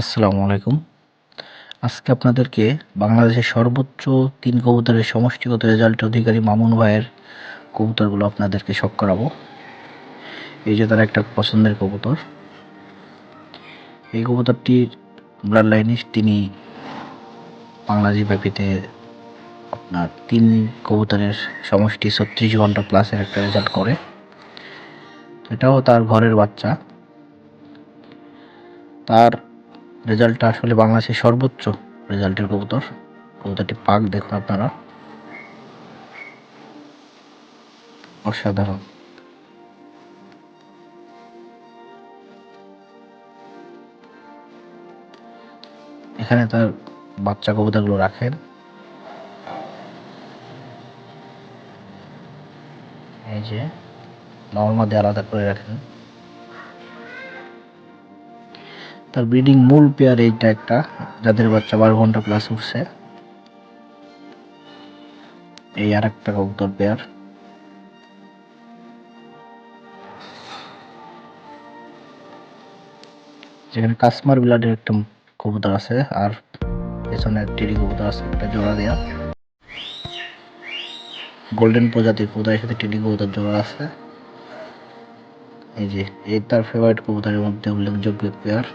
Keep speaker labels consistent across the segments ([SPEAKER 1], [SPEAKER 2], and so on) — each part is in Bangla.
[SPEAKER 1] আসসালামু আলাইকুম। আজকে আপনাদেরকে বাংলাদেশের সর্বোচ্চ তিন কবুতরের সমষ্টিগত রেজাল্ট অধিকারী মামুন ভাইয়ের কবুতরগুলো আপনাদেরকে শখ করাবো। এই যে তার একটা পছন্দের কবুতর। এই কবুতরটির ব্লাড লাইনে তিনি বাংলাদেশ ব্যাপীতে আপনার তিন কবুতরের সমষ্টি ছত্রিশ ঘণ্টা প্লাসের একটা রেজাল্ট করে। এটাও তার ঘরের বাচ্চা। তার রেজাল্টটা আসলে বাংলাদেশের সর্বোচ্চ রেজাল্টের কবুতর। কবুতরটি পাক দেখুন আপনারা। অসাধারণ। এখানে তার বাচ্চা কবুতরগুলো রাখেন। এই যে নর্মাদি আলাদা করে রাখেন। তার ব্রিডিং মূল পেয়ার এইটা একটা, যাদের বাচ্চা বারো ঘণ্টা প্লাস উঠছে। এই আর একটা কবুতর পেয়ার যেখানে কাসমার বিলাডের একটা কবুতর আছে, আর পেছনে টেরি কবুতর আছে, একটা জোড়া দেওয়া গোল্ডেন প্রজাতির কবুতরের সাথে টেডি কবুতর জোড়া আছে। এই যে, এই তার ফেভারিট কবুতরের মধ্যে উল্লেখযোগ্য পেয়ার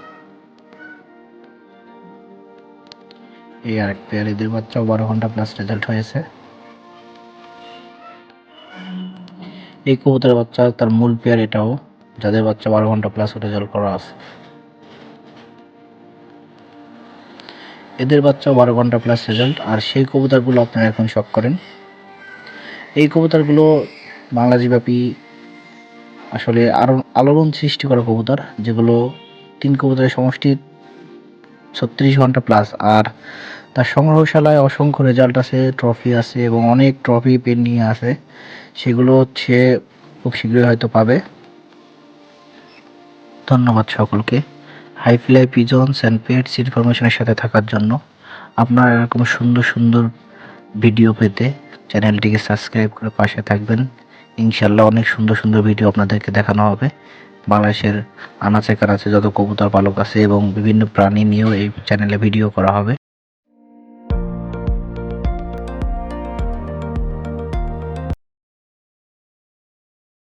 [SPEAKER 1] এই আরেক পেয়ার এদের বাচ্চাও বারো ঘণ্টা প্লাস রেজাল্ট হয়েছে। এই কবুতরের বাচ্চা, তার মূল পেয়ার এটাও, যাদের বাচ্চা বারো ঘণ্টা প্লাস রেজাল্ট করা আছে। এদের বাচ্চাও বারো ঘণ্টা প্লাস রেজাল্ট আর সেই কবুতরগুলো আপনারা এখন শখ করেন। এই কবুতরগুলো বাংলাদেশব্যাপী আসলে আরও আলোড়ন সৃষ্টি করা কবুতর, যেগুলো তিন কবুতরের সমষ্টি ছত্রিশ ঘণ্টা প্লাস আর তার সংগ্রহশালায় অসংখ্য রেজাল্ট আছে ট্রফি আছে এবং অনেক ট্রফি পেন নিয়ে আছে। সেগুলো হচ্ছে খুব শীঘ্রই হয়তো পাবে। ধন্যবাদ সকলকে। হাইফ্লাই পিজনস অ্যান্ড পেটস ইনফরমেশনের সাথে থাকার জন্য। আপনারা এরকম সুন্দর সুন্দর ভিডিও পেতে চ্যানেলটিকে সাবস্ক্রাইব করে পাশে থাকবেন। ইনশাল্লাহ অনেক সুন্দর সুন্দর ভিডিও আপনাদেরকে দেখানো হবে। বাংলাদেশের আনাচে কানাচে যত কবুতর, পালক আছে এবং বিভিন্ন প্রাণী নিয়েও এই চ্যানেলে ভিডিও করা হবে।